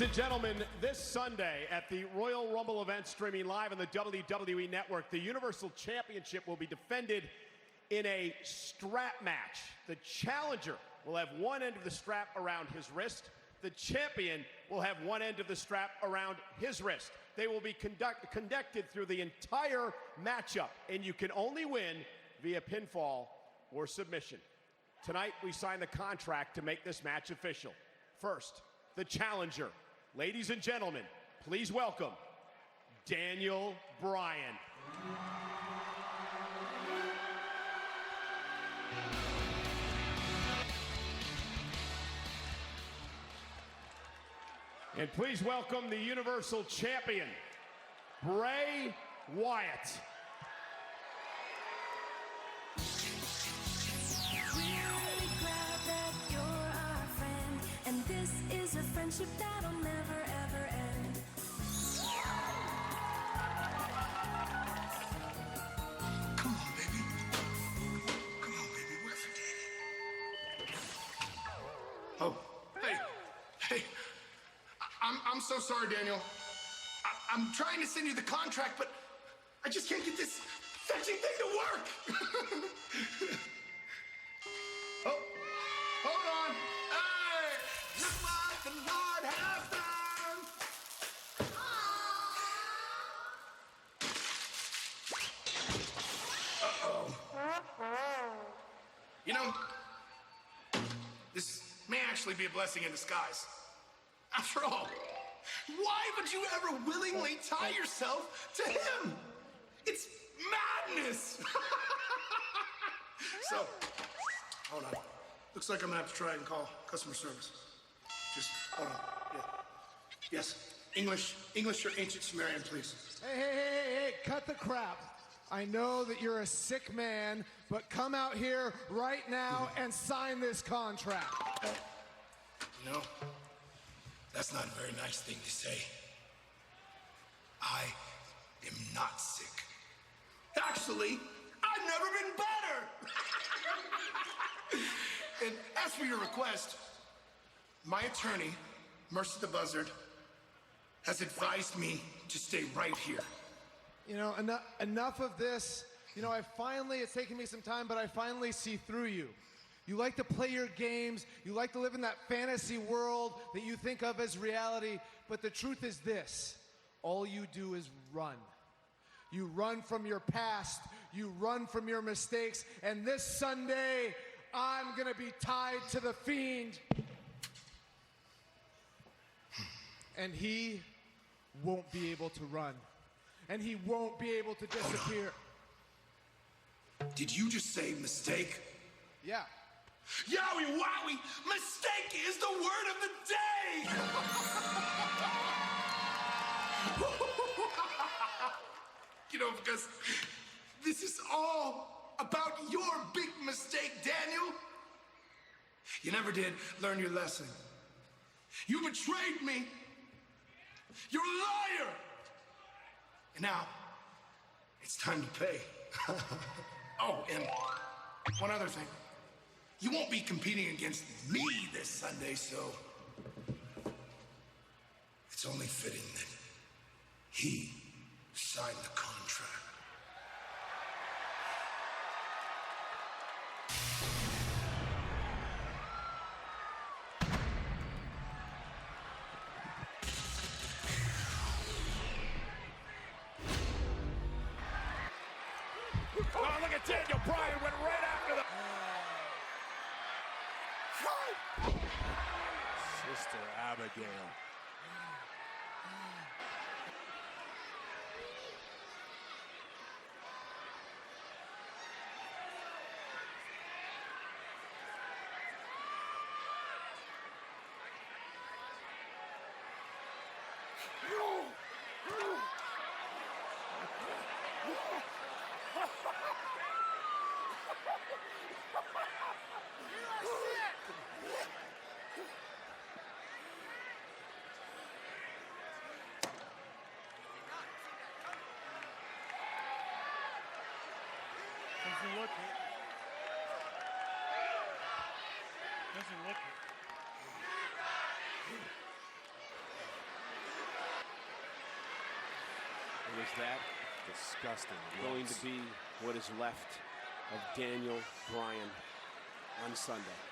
Ladies and gentlemen, this Sunday at the Royal Rumble event streaming live on the WWE Network, the Universal Championship will be defended in a strap match. The challenger will have one end of the strap around his wrist. The champion will have one end of the strap around his wrist. They will be conduct- conducted through the entire matchup, and you can only win via pinfall or submission. Tonight, we sign the contract to make this match official. First, the challenger. Ladies and gentlemen, please welcome Daniel Bryan. And please welcome the Universal Champion, Bray Wyatt. This is a friendship that'll never ever end. Come on, baby. Come on, baby. We're for daddy. Oh, hey, hey. I- I'm, I'm so sorry, Daniel. I, I'm trying to send you the contract, but I just can't get this fetching thing to work. You know, this may actually be a blessing in disguise. After all, why would you ever willingly tie yourself to him? It's madness! so, hold on. Looks like I'm gonna have to try and call customer service. Just hold on. Yeah. Yes, English, English or ancient Sumerian, please. Hey, hey, hey, hey, hey, cut the crap. I know that you're a sick man, but come out here right now and sign this contract. You know, that's not a very nice thing to say. I am not sick. Actually, I've never been better. and as for your request, my attorney, Mercy the Buzzard, has advised me to stay right here. You know, enough, enough of this. You know, I finally, it's taken me some time, but I finally see through you. You like to play your games, you like to live in that fantasy world that you think of as reality, but the truth is this all you do is run. You run from your past, you run from your mistakes, and this Sunday, I'm gonna be tied to the fiend. And he won't be able to run. And he won't be able to disappear. Did you just say mistake? Yeah. Yowie wowie! Mistake is the word of the day! you know, because this is all about your big mistake, Daniel. You never did learn your lesson. You betrayed me. You're a liar. And now, it's time to pay. oh, and one other thing. You won't be competing against me this Sunday, so it's only fitting that he signed the contract. Daniel Bryan went right after the. Sister Abigail. Doesn't look it. It was that disgusting. Going to be what is left of Daniel Bryan on Sunday.